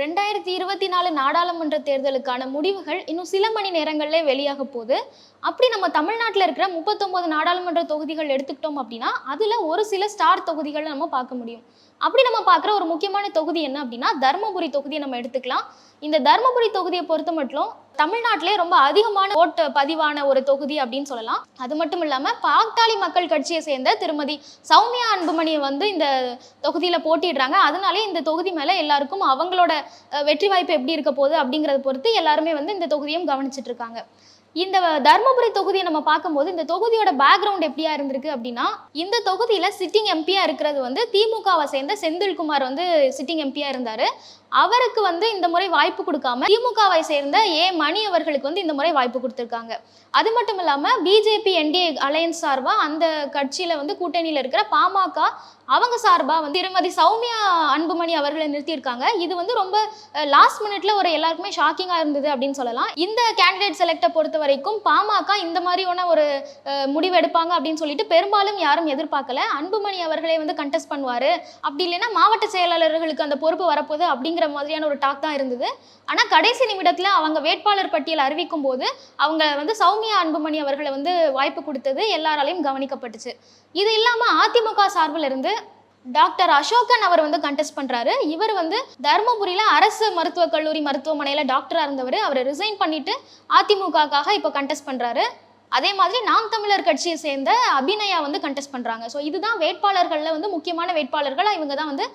ரெண்டாயிரத்தி இருபத்தி நாலு நாடாளுமன்ற தேர்தலுக்கான முடிவுகள் இன்னும் சில மணி நேரங்களிலே வெளியாக போகுது. அப்படி நம்ம தமிழ்நாட்டில் இருக்கிற முப்பத்தொம்போது நாடாளுமன்ற தொகுதிகள் எடுத்துக்கிட்டோம் அப்படின்னா அதில் ஒரு சில ஸ்டார் தொகுதிகளை நம்ம பார்க்க முடியும். அப்படி நம்ம பார்க்குற ஒரு முக்கியமான தொகுதி என்ன அப்படின்னா தருமபுரி தொகுதியை நம்ம எடுத்துக்கலாம். இந்த தருமபுரி தொகுதியை பொறுத்த மட்டும் தமிழ்நாட்டிலே ரொம்ப அதிகமான ஓட்டு பதிவான ஒரு தொகுதி அப்படின்னு சொல்லலாம். அது மட்டும் இல்லாமல் பாக்டாளி மக்கள் கட்சியை சேர்ந்த திருமதி சௌமியா அன்புமணியை வந்து இந்த தொகுதியில் போட்டிடுறாங்க அதனாலே இந்த தொகுதி மேலே எல்லாருக்கும் அவங்களோட வெற்றி வாய்ப்பு எப்படி இருக்க போகுது அப்படிங்கிறத பொறுத்து எல்லாருமே வந்து இந்த தொகுதியும் கவனிச்சிட்டு இருக்காங்க. இந்த தருமபுரி தொகுதியை நம்ம பார்க்கும்போது இந்த தொகுதியோட பேக்ரவுண்ட் எப்படியா இருந்திருக்கு அப்படின்னா இந்த தொகுதியில சிட்டிங் எம்பியா இருக்கிறது வந்து திமுகவை சேர்ந்த செந்தில்குமார் வந்து சிட்டிங் எம்பியா இருந்தாரு. அவருக்கு வந்து இந்த முறை வாய்ப்பு கொடுக்காம திமுகவை சேர்ந்த ஏ. மணி அவர்களுக்கு வந்து இந்த முறை வாய்ப்பு கொடுத்துருக்காங்க. அது மட்டும் இல்லாம பிஜேபி என்டிஏ அலையன்ஸ் சார்பா அந்த கட்சியில வந்து கூட்டணியில இருக்கிற பாமக அவங்க சார்பா வந்து திருமதி சௌமியா அன்புமணி அவர்களை நிறுத்தியிருக்காங்க. இது வந்து ரொம்ப லாஸ்ட் மினிட்ல ஒரு எல்லாருக்குமே ஷாக்கிங்கா இருந்தது அப்படின்னு சொல்லலாம். இந்த கேண்டிடேட் செலக்டை பொறுத்த வரைக்கும் பாமக இந்த மாதிரியான ஒரு முடிவு எடுப்பாங்க அப்படின்னு சொல்லிட்டு பெரும்பாலும் யாரும் எதிர்பார்க்கல. அன்புமணி அவர்களை வந்து கண்டெஸ்ட் பண்ணுவாரு. அப்படி இல்லைன்னா மாவட்ட செயலாளர்களுக்கு அந்த பொறுப்பு வரப்போகுது அப்படிங்கிற மாதிரியான ஒரு டாக் தான் இருந்தது. ஆனால் கடைசி நிமிடத்தில் அவங்க வேட்பாளர் பட்டியல் அறிவிக்கும் போது அவங்க வந்து சௌமியா அன்புமணி அவர்களை வந்து வாய்ப்பு கொடுத்தது எல்லாராலையும் கவனிக்கப்பட்டுச்சு. இது இல்லாமல் அதிமுக சார்பில் இருந்து டாக்டர் அசோகன் அவர் வந்து கண்டெஸ்ட் பண்ணுறாரு இவர் வந்து தருமபுரியில் அரசு மருத்துவக் கல்லூரி மருத்துவமனையில் டாக்டராக இருந்தவர். அவர் ரிசைன் பண்ணிவிட்டு அதிமுகக்காக இப்போ கண்டெஸ்ட் பண்ணுறாரு அதே மாதிரி நாம் தமிழர் கட்சியை சேர்ந்த அபிநயா வந்து கண்டெஸ்ட் பண்றாங்க. ஸோ இதுதான் வேட்பாளர்களில் வந்து முக்கியமான வேட்பாளர்கள் இவங்க தான் வந்து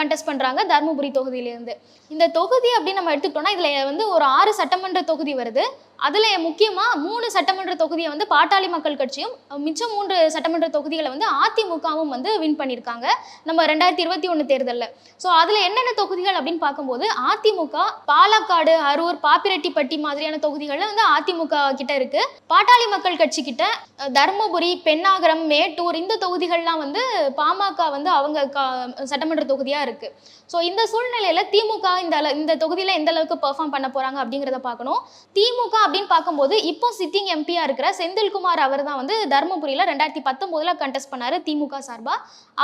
கண்டெஸ்ட் பண்றாங்க தருமபுரி தொகுதியிலேருந்து. இந்த தொகுதி அப்படின்னு நம்ம எடுத்துக்கிட்டோம்னா இதுல வந்து ஒரு ஆறு சட்டமன்ற தொகுதி வருது. அதில் முக்கியமாக மூணு சட்டமன்ற தொகுதியை வந்து பாட்டாளி மக்கள் கட்சியும் மிச்சம் மூன்று சட்டமன்ற தொகுதிகளை வந்து அதிமுகவும் வந்து வின் பண்ணியிருக்காங்க நம்ம ரெண்டாயிரத்தி இருபத்தி ஒன்று தேர்தலில். ஸோ அதில் என்னென்ன தொகுதிகள் அப்படின்னு பார்க்கும்போது அதிமுக பாலக்காடு அரூர் பாப்பிரெட்டிப்பட்டி மாதிரியான தொகுதிகளில் வந்து அதிமுக கிட்ட இருக்கு. பாட்டாளி மக்கள் கட்சி கிட்ட தருமபுரி பெண்ணாகரம் மேட்டூர் இந்த தொகுதிகள்லாம் வந்து பாமக வந்து அவங்க சட்டமன்ற தொகுதியாக இருக்கு. ஸோ இந்த சூழ்நிலையில் திமுக இந்த அள- இந்த தொகுதியில் எந்த அளவுக்கு பெர்ஃபார்ம் பண்ண போறாங்க அப்படிங்கிறத பார்க்கணும். திமுக அப்படின்னு பார்க்கும்போது இப்போ சிட்டிங் எம்பியா இருக்கிற செந்தில்குமார் அவர் தான் வந்து தருமபுரியில் ரெண்டாயிரத்தி பத்தொம்போதில் கண்டெஸ்ட் பண்ணார் திமுக சார்பா.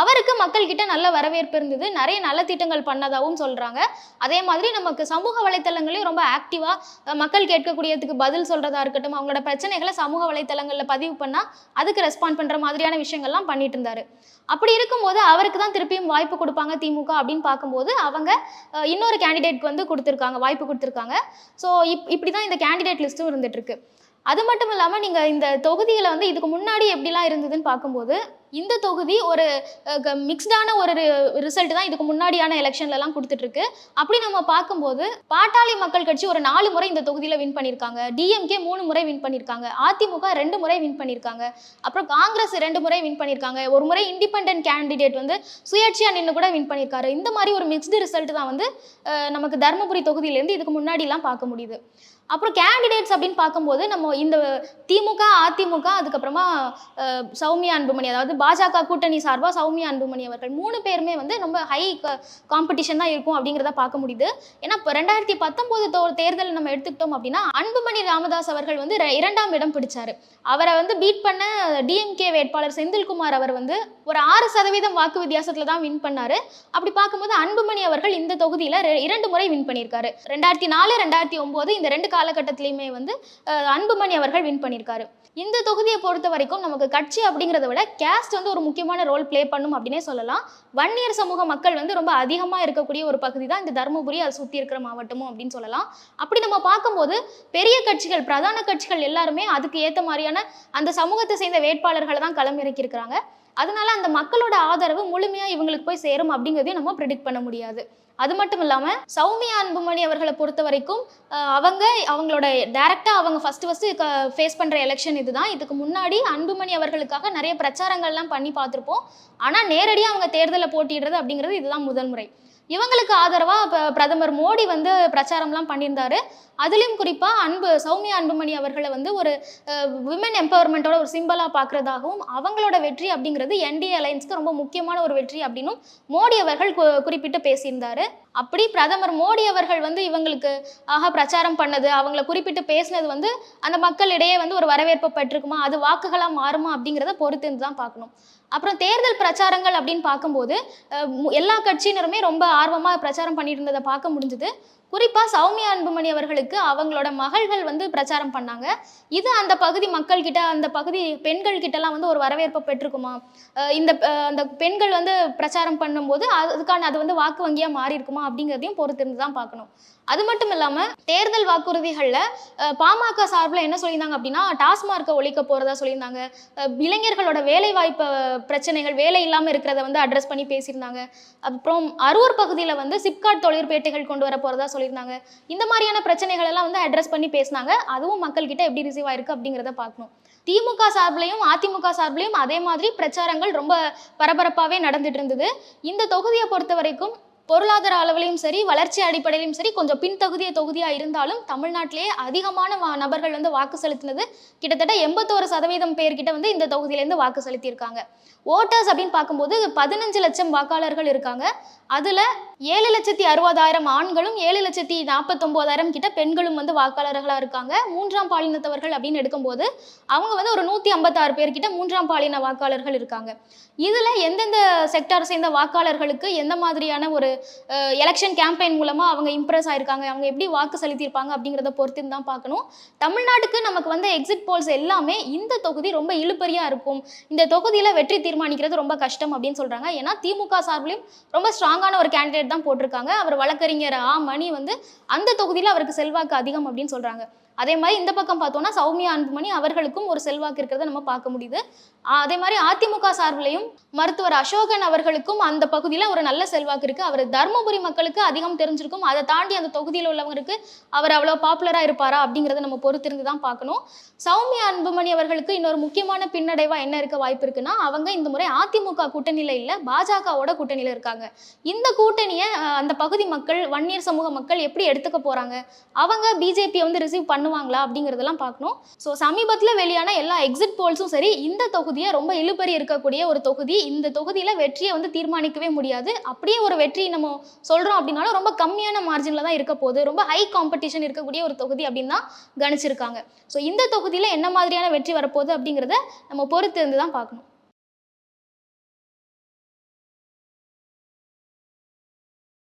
அவருக்கு மக்கள் கிட்ட நல்ல வரவேற்பு இருந்தது. நிறைய நல்ல திட்டங்கள் பண்ணதாகவும் சொல்கிறாங்க அதே மாதிரி நமக்கு சமூக வலைத்தளங்களையும் ரொம்ப ஆக்டிவாக மக்கள் கேட்கக்கூடியதுக்கு பதில் சொல்கிறதா இருக்கட்டும் அவங்களோட பிரச்சனைகளை சமூக வலைத்தளங்களில் பதிவு பண்ணால் அதுக்கு ரெஸ்பாண்ட் பண்ணுற மாதிரியான விஷயங்கள்லாம் பண்ணிட்டு இருந்தாரு. அப்படி இருக்கும்போது அவருக்கு தான் திருப்பியும் வாய்ப்பு கொடுப்பாங்க திமுக அப்படின்னு பார்க்கும்போது அவங்க இன்னொரு கேண்டிடேட்க்கு வந்து கொடுத்துருக்காங்க வாய்ப்பு கொடுத்துருக்காங்க. ஸோ இப் இப்படி தான் இந்த கேண்டிடேட் லிஸ்ட்டும் இருந்துட்டு இருக்கு. அது மட்டும் இல்லாமல் நீங்கள் இந்த தொகுதியில் வந்து இதுக்கு முன்னாடி எப்படிலாம் இருந்ததுன்னு பார்க்கும்போது இந்த தொகுதி ஒரு மிக்ஸ்டான ஒரு ரிசல்ட் தான் இதுக்கு முன்னாடியான எலெக்ஷன்லலாம் கொடுத்துட்ருக்கு. அப்படி நம்ம பார்க்கும்போது பாட்டாளி மக்கள் கட்சி ஒரு நாலு முறை இந்த தொகுதியில் வின் பண்ணியிருக்காங்க டிஎம்கே மூணு முறை வின் பண்ணியிருக்காங்க அதிமுக ரெண்டு முறை வின் பண்ணியிருக்காங்க அப்புறம் காங்கிரஸ் ரெண்டு முறை வின் பண்ணியிருக்காங்க ஒரு முறை இண்டிபெண்ட் கேண்டிடேட் வந்து சுயேட்சையாக நின்று கூட வின் பண்ணியிருக்காரு இந்த மாதிரி ஒரு மிக்ஸ்டு ரிசல்ட் தான் வந்து நமக்கு தருமபுரி தொகுதியிலேருந்து இதுக்கு முன்னாடிலாம் பார்க்க முடியுது. அப்புறம் கேண்டிடேட்ஸ் அப்படின்னு பார்க்கும்போது நம்ம இந்த திமுக அதிமுக அதுக்கப்புறமா சௌமியா அன்புமணி அதாவது பாஜக கூட்டணி சார்பாக சௌமியா அன்புமணி அவர்கள் மூணு பேருமே வந்து ரொம்ப ஹை காம்படிஷன் தான் இருக்கும் அப்படிங்கிறத பார்க்க முடியுது. ஏன்னா இப்போ ரெண்டாயிரத்தி பத்தொம்போது தோ தேர்தல் நம்ம எடுத்துக்கிட்டோம் அப்படின்னா அன்புமணி ராமதாஸ் அவர்கள் வந்து இரண்டாம் இடம் பிடிச்சார். அவரை வந்து பீட் பண்ண டிஎம்கே வேட்பாளர் செந்தில்குமார் அவர் வந்து ஒரு ஆறு சதவீதம் வாக்கு வித்தியாசத்தில் தான் வின் பண்ணார். அப்படி பார்க்கும்போது அன்புமணி அவர்கள் இந்த தொகுதியில் இரண்டு முறை வின் பண்ணியிருக்காரு. ரெண்டாயிரத்தி நாலு ரெண்டாயிரத்தி ஒம்பது இந்த ரெண்டு காலகட்டத்திலையுமே வந்து அன்புமணி அவர்கள் வின் பண்ணியிருக்காரு. இந்த தொகுதியை பொறுத்த வரைக்கும் நமக்கு கட்சி அப்படிங்கிறத விட கேஸ்ட் வந்து ஒரு முக்கியமான ரோல் ப்ளே பண்ணும் அப்படின்னே சொல்லலாம். வன்னியர் சமூக மக்கள் வந்து ரொம்ப அதிகமாக இருக்கக்கூடிய ஒரு பகுதி தான் இந்த தருமபுரி அதை சுற்றி இருக்கிற மாவட்டமும் அப்படின்னு சொல்லலாம். அப்படி நம்ம பார்க்கும்போது பெரிய கட்சிகள் பிரதான கட்சிகள் எல்லாருமே அதுக்கு ஏற்ற மாதிரியான அந்த சமூகத்தை சேர்ந்த வேட்பாளர்களை தான் களமிறக்கியிருக்கிறாங்க. அதனால அந்த மக்களோட ஆதரவு முழுமையாக இவங்களுக்கு போய் சேரும் அப்படிங்கிறதையும் நம்ம ப்ரிடிக்ட் பண்ண முடியாது. அது மட்டும் இல்லாமல் சௌமியா அன்புமணி அவர்களை பொறுத்த வரைக்கும் அவங்க அவங்களோட டைரெக்டாக அவங்க ஃபஸ்ட்டு ஃபஸ்ட்டு ஃபேஸ் பண்ணுற எலெக்ஷன் இதுதான். இதுக்கு முன்னாடி அன்புமணி அவர்களுக்காக நிறைய பிரச்சாரங்கள்லாம் பண்ணி பார்த்துருப்போம். ஆனால் நேரடியாக அவங்க தேர்தலில் போட்டிடுறது அப்படிங்கிறது இதுதான் முதல் முறை. இவங்களுக்கு ஆதரவாக இப்போ பிரதமர் மோடி வந்து பிரச்சாரம்லாம் பண்ணியிருந்தாரு. அதுலேயும் குறிப்பாக அன்பு சௌமியா அன்புமணி அவர்களை வந்து ஒரு விமன் எம்பவர்மெண்ட்டோட ஒரு சிம்பிளாக பார்க்குறதாகவும் அவங்களோட வெற்றி அப்படிங்கிறது என்டிஏ அலைன்ஸ்க்கு ரொம்ப முக்கியமான ஒரு வெற்றி அப்படின்னும் மோடி அவர்கள் கு- குறிப்பிட்டு பேசியிருந்தாரு. அப்படி பிரதமர் மோடி அவர்கள் வந்து இவங்களுக்கு ஆக பிரச்சாரம் பண்ணது அவங்கள குறிப்பிட்டு பேசினது வந்து அந்த மக்களிடையே வந்து ஒரு வரவேற்பு பெற்றிருக்குமா அது வாக்குகளாக மாறுமா அப்படிங்கிறத பொறுத்து தான் பார்க்கணும். அப்புறம் தேர்தல் பிரச்சாரங்கள் அப்படின்னு பார்க்கும்போது எல்லா கட்சியினருமே ரொம்ப ஆர்வமாக பிரச்சாரம் பண்ணிட்டு இருந்ததை பார்க்க முடிஞ்சுது. குறிப்பாக சௌமியா அன்புமணி அவர்களுக்கு அவங்களோட மகள்கள் வந்து பிரச்சாரம் பண்ணாங்க. இது அந்த பகுதி மக்கள்கிட்ட அந்த பகுதி பெண்கள் கிட்டலாம் வந்து ஒரு வரவேற்பை பெற்றிருக்குமா? இந்த அந்த பெண்கள் வந்து பிரச்சாரம் பண்ணும்போது அதுக்கான அது வந்து வாக்கு வங்கியாக மாறி இருக்குமா அப்படிங்கிறதையும் பொறுத்திருந்து தான் பார்க்கணும். அது மட்டும் இல்லாமல் தேர்தல் வாக்குறுதிகளில் பாமக சார்பில் என்ன சொல்லியிருந்தாங்க அப்படின்னா டாஸ்மார்க்கை ஒழிக்க போகிறதா சொல்லியிருந்தாங்க. இளைஞர்களோட வேலை வாய்ப்பு பிரச்சனைகள் வேலை இல்லாமல் இருக்கிறத வந்து அட்ரஸ் பண்ணி பேசியிருந்தாங்க. அப்புறம் அரூர் பகுதியில் வந்து சிப்காட் தொழிற்பேட்டைகள் கொண்டு வர போகிறதா சொல்லியிருந்தாங்க. இந்த மாதிரியான பிரச்சனைகள் எல்லாம் வந்து அட்ரஸ் பண்ணி பேசினாங்க. அதுவும் மக்கள்கிட்ட எப்படி ரிசீவ் ஆயிருக்கு அப்படிங்கிறத பார்க்கணும். திமுக சார்பிலையும் அதிமுக சார்பிலையும் அதே மாதிரி பிரச்சாரங்கள் ரொம்ப பரபரப்பாகவே நடந்துட்டு இருந்தது. இந்த தொகுதியை பொறுத்த வரைக்கும் பொருளாதார அளவிலையும் சரி வளர்ச்சி அடிப்படையிலும் சரி கொஞ்சம் பின்தகுதிய தொகுதியாக இருந்தாலும் தமிழ்நாட்டிலேயே அதிகமான வா- நபர்கள் வந்து வாக்கு செலுத்தினது கிட்டத்தட்ட எண்பத்தோரு சதவீதம் பேர்கிட்ட வந்து இந்த தொகுதியிலேருந்து வாக்கு செலுத்தியிருக்காங்க. ஓட்டர்ஸ் அப்படின்னு பார்க்கும்போது பதினஞ்சு லட்சம் வாக்காளர்கள் இருக்காங்க. அதில் ஏழு லட்சத்தி அறுபதாயிரம் ஆண்களும் ஏழு லட்சத்தி நாற்பத்தொம்போதாயிரம் கிட்ட பெண்களும் வந்து வாக்காளர்களாக இருக்காங்க. மூன்றாம் பாலினத்தவர்கள் அப்படின்னு எடுக்கும்போது அவங்க வந்து ஒரு நூற்றி ஐம்பத்தாறு பேர்கிட்ட மூன்றாம் பாலின வாக்காளர்கள் இருக்காங்க. இதில் எந்தெந்த செக்டார் சேர்ந்த வாக்காளர்களுக்கு எந்த மாதிரியான ஒரு எலெக்ஷன் கேம்பெயின் மூலமாக அவங்க இம்ப்ரெஸ் ஆயிருக்காங்க அவங்க எப்படி வாக்கு செலுத்தியிருப்பாங்க அப்படிங்கிறத பொறுத்து தான் பார்க்கணும். தமிழ்நாட்டுக்கு நமக்கு வந்து எக்ஸிட் போல்ஸ் எல்லாமே இந்த தொகுதி ரொம்ப இழுப்பறியாக இருக்கும். இந்த தொகுதியில் வெற்றி தீர்மானிக்கிறது ரொம்ப கஷ்டம் அப்படின்னு சொல்கிறாங்க ஏன்னா திமுக சார்பிலையும் ரொம்ப ஸ்ட்ராங்கான ஒரு கேண்டிடேட் தான் போட்டிருக்காங்க. அவர் வழக்கறிஞர் ஆ. மணி வந்து அந்த தொகுதியில் அவருக்கு செல்வாக்கு அதிகம் அப்படின்னு சொல்கிறாங்க அதே மாதிரி இந்த பக்கம் பார்த்தோம்னா சௌமியா அன்புமணி அவர்களுக்கும் ஒரு செல்வாக்கு இருக்கிறத நம்ம பார்க்க முடியுது. அதே மாதிரி அதிமுக சார்பிலையும் மருத்துவர் அசோகன் அவர்களுக்கும் அந்த பகுதியில் ஒரு நல்ல செல்வாக்கு இருக்குது அவர் தருமபுரி மக்களுக்கு அதிகம் தெரிஞ்சிருக்கும். அதை தாண்டி அந்த தொகுதியில் உள்ளவங்களுக்கு அவர் அவ்வளோ பாப்புலராக இருப்பாரா அப்படிங்கிறத நம்ம பொறுத்திருந்து தான் பார்க்கணும். சௌமியா அன்புமணி அவர்களுக்கு இன்னொரு முக்கியமான பின்னடைவாக என்ன இருக்க வாய்ப்பு இருக்குன்னா அவங்க இந்த முறை அதிமுக கூட்டணியில் இல்லை பாஜகவோட கூட்டணியில் இருக்காங்க. இந்த கூட்டணியை அந்த பகுதி மக்கள் வன்னியர் சமூக மக்கள் எப்படி எடுத்துக்க போகிறாங்க அவங்க பிஜேபியை வந்து ரிசீவ் பண்ணுவாங்களா அப்படிங்கிறதெல்லாம் பார்க்கணும். ஸோ சமீபத்தில் வெளியான எல்லா எக்ஸிட் போல்ஸும் சரி இந்த தொகுதியை ரொம்ப இழுபறி இருக்கக்கூடிய ஒரு தொகுதி இந்த தொகுதியில் வெற்றியை வந்து தீர்மானிக்கவே முடியாது. அப்படியே ஒரு வெற்றி நம்ம சொல்கிறோம் அப்படின்னாலும் ரொம்ப கம்மியான மார்ஜினில் தான் இருக்க போகுது. ரொம்ப ஹை காம்படிஷன் இருக்கக்கூடிய ஒரு தொகுதி அப்படின்னு தான் கணிச்சிருக்காங்க. ஸோ இந்த தொகுதியில் என்ன மாதிரியான வெற்றி வரப்போகுது அப்படிங்கிறத நம்ம பொறுத்து இருந்து தான் பார்க்கணும்.